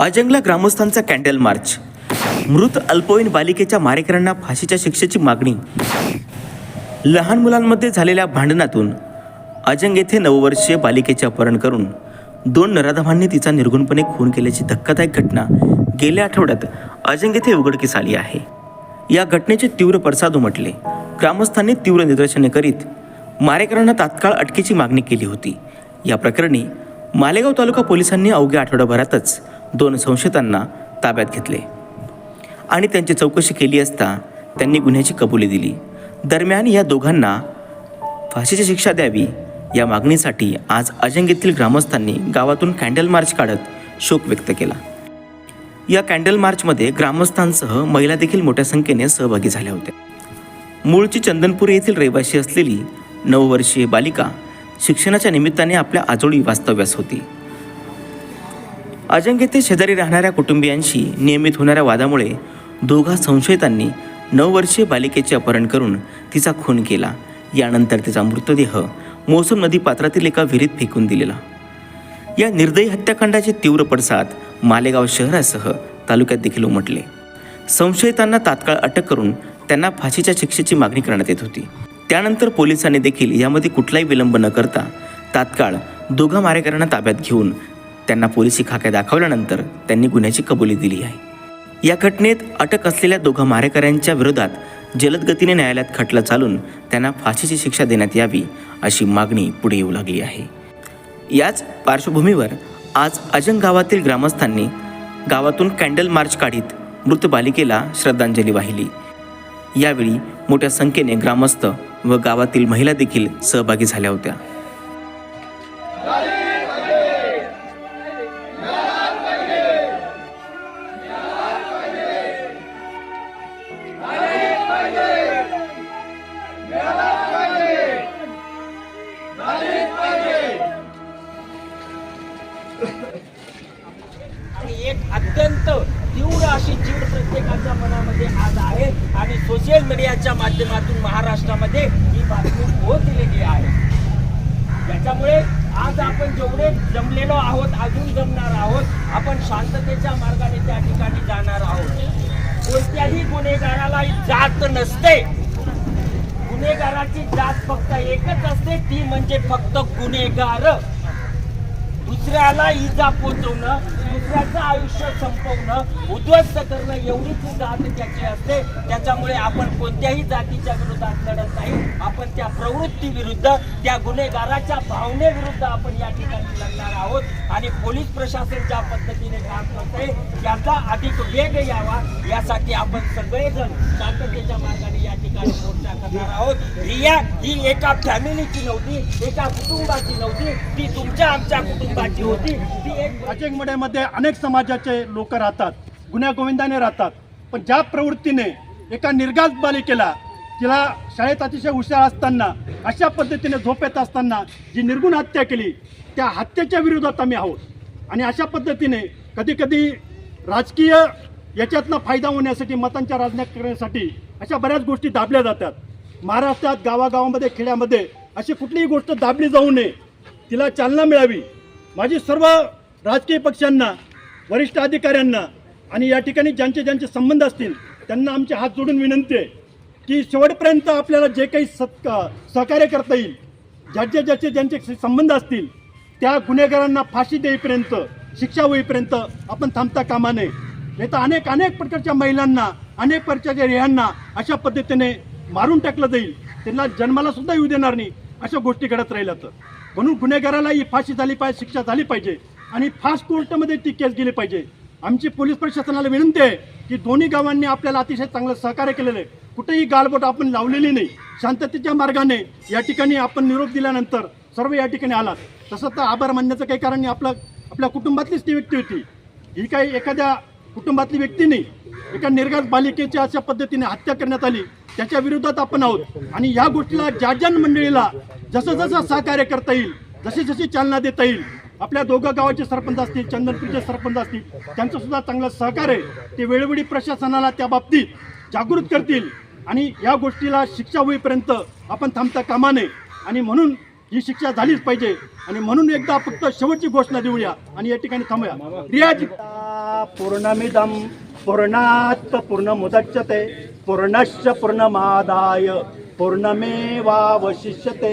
अजंगला ग्रामस्थांचा कॅन्डल मार्च. मृत अल्पवयीन बालिकेच्या मारेकऱ्यांना फाशीच्या शिक्षेची मागणी. लहान मुलांमध्ये झालेल्या भांडणातून अजंग येथे नववर्षीय बालिकेचे अपहरण करून दोन नराधमांनी तिचा निर्गुणपणे खून केल्याची धक्कादायक घटना गेल्या आठवड्यात अजंग येथे उघडकीस आली आहे. या घटनेचे तीव्र पडसाद उमटले. ग्रामस्थांनी तीव्र निदर्शने करीत मारेकरांना तात्काळ अटकेची मागणी केली होती. या प्रकरणी मालेगाव तालुका पोलिसांनी अवघ्या आठवड्याभरातच दोन संशयितांना ताब्यात घेतले. आणि त्यांची चौकशी केली असता त्यांनी गुन्ह्याची कबुली दिली. दरम्यान या दोघांना फाशीची शिक्षा द्यावी या मागणीसाठी आज अजंगेतील ग्रामस्थांनी गावातून कॅन्डल मार्च काढत शोक व्यक्त केला. या कॅन्डल मार्चमध्ये ग्रामस्थांसह महिला देखील मोठ्या संख्येने सहभागी झाल्या होत्या. मूळची चंदनपूर येथील रहिवाशी असलेली नऊ वर्षीय बालिका शिक्षणाच्या निमित्ताने आपल्या आजोळी वास्तव्यास होती. अजंग शेजारी राहणाऱ्या कुटुंबियांशी नियमित होणाऱ्या वादामुळे दोघा संशयितांनी नऊ वर्षीय बालिकेचे अपहरण करून तिचा खून केला. यानंतर तिचा मृतदेह मोसम नदी पात्रातील एका विहिरीत फेकून दिलेला. या निर्दयी हत्याकांडाचे तीव्र पडसाद मालेगाव शहरासह तालुक्यात देखील उमटले. संशयितांना तात्काळ अटक करून त्यांना फाशीच्या शिक्षेची मागणी करण्यात येत होती. त्यानंतर पोलिसांनी देखील यामध्ये कुठलाही विलंब न करता तात्काळ दोघा मारेकऱ्यांना ताब्यात घेऊन त्यांना पोलिसी खाक्या दाखवल्यानंतर त्यांनी गुन्ह्याची कबुली दिली आहे. या घटनेत अटक असलेल्या दोघा मारेकऱ्यांच्या विरोधात जलद गतीने न्यायालयात खटला चालून त्यांना फाशीची शिक्षा देण्यात यावी अशी मागणी पुढे येऊ लागली आहे. याच पार्श्वभूमीवर आज अजंग गावातील ग्रामस्थांनी गावातून कॅन्डल मार्च काढीत मृत बालिकेला श्रद्धांजली वाहिली. यावेळी मोठ्या संख्येने ग्रामस्थ व गावातील महिला देखील सहभागी झाल्या होत्या. एक अत्यंत तीव्र अशी जीड प्रत्येकाच्या मनामध्ये आज आहे आणि सोशल मीडियाच्या माध्यमातून महाराष्ट्रामध्ये ही बातमी पोहोचलेली आहे. त्याच्यामुळे आज आपण जेवढे जमलेलो आहोत अजून जमणार आहोत आपण शांततेच्या मार्गाने त्या ठिकाणी जाणार आहोत. कोणत्याही गुन्हेगाराला जात नसते. गुन्हेगाराची जात फक्त एकच असते ती म्हणजे फक्त गुन्हेगार. दुसऱ्याला इजा पोचवणं त्याचं आयुष्य संपवणं उद्ध्वस्त करणं एवढीच जात त्याची असते. त्याच्यामुळे आपण कोणत्याही जातीच्या विरोधात लढत नाही. आपण त्या प्रवृत्ती विरुद्ध त्या गुन्हेगाराच्या भावनेविरुद्ध आपण या ठिकाणी लढणार आहोत. आणि पोलीस प्रशासन ज्या पद्धतीने काम करते त्याचा अधिक वेग यावा. यासाठी आपण सगळेजण शांततेच्या मार्गाने या ठिकाणी मोर्चा करणार आहोत. रिया ही एका फॅमिलीची नव्हती एका कुटुंबाची नव्हती. ती तुमच्या आमच्या कुटुंबाची होती. ती एक मध्ये अनेक समाजाचे लोक राहतात गुन्ह्यागोविंदाने राहतात पण ज्या प्रवृत्तीने एका निर्गात बालिकेला तिला शाळेत अतिशय हुशार असताना अशा पद्धतीने झोप येत असताना जी निर्गुण हत्या केली त्या हत्येच्या विरोधात आम्ही आहोत. आणि अशा पद्धतीने कधीकधी राजकीय याच्यातनं फायदा होण्यासाठी मतांच्या राजनात करण्यासाठी अशा बऱ्याच गोष्टी दाबल्या जातात. महाराष्ट्रात गावागावामध्ये खेड्यामध्ये अशी कुठलीही गोष्ट दाबली जाऊ नये. तिला चालना मिळावी. माझी सर्व राजकीय पक्षांना वरिष्ठ अधिकाऱ्यांना आणि या ठिकाणी ज्यांचे ज्यांचे संबंध असतील त्यांना आमचे हात जोडून विनंती आहे की शेवटपर्यंत आपल्याला जे काही सत् सहकार्य करता येईल ज्याचे ज्याचे ज्यांचे संबंध असतील त्या गुन्हेगारांना फाशी देईपर्यंत शिक्षा होईपर्यंत आपण थांबता कामा नये. नाही तर अनेक अनेक प्रकारच्या महिलांना अनेक प्रकारच्या रिहांना अशा पद्धतीने मारून टाकलं जाईल. त्यांना जन्माला सुद्धा येऊ देणार नाही अशा गोष्टी घडत राहिल्या तर. म्हणून गुन्हेगाराला ही फाशी झाली पाहिजे शिक्षा झाली पाहिजे. आणि फास्ट कोर्टामध्ये ती केस गेली पाहिजे. आमची पोलीस प्रशासनाला विनंती आहे की दोन्ही गावांनी आपल्याला अतिशय चांगलं सहकार्य केलेलं आहे. कुठेही गालबोट आपण लावलेली नाही. शांततेच्या मार्गाने या ठिकाणी आपण निरोप दिल्यानंतर सर्व या ठिकाणी आलात. तसं तर आभार मानण्याचं काही कारण नाही. आपलं आपल्या कुटुंबातलीच ती व्यक्ती होती. ही काही एखाद्या कुटुंबातली व्यक्ती नाही. एका निर्घात बालिकेची अशा पद्धतीने हत्या करण्यात आली. त्याच्या विरोधात आपण आहोत. आणि या गोष्टीला ज्या ज्या मंडळीला जसं जसं सहकार्य करता येईल जशी जशी चालना देता येईल आपल्या दोघं गावाचे सरपंच असतील चंदनपूरचे सरपंच असतील त्यांचं सुद्धा चांगलं सहकार्य ते वेळोवेळी प्रशासनाला त्या बाबतीत जागृत करतील. आणि या गोष्टीला शिक्षा होईपर्यंत आपण थांबता कामा नये. आणि म्हणून ही शिक्षा झालीच पाहिजे. आणि म्हणून एकदा फक्त शेवटची घोषणा देऊया आणि या ठिकाणी थांबूया. रियाज पूर्णमिदं पूर्णात् मुदच्यते पूर्णश्च पूर्णमादाय पूर्णमेवावशिष्यते.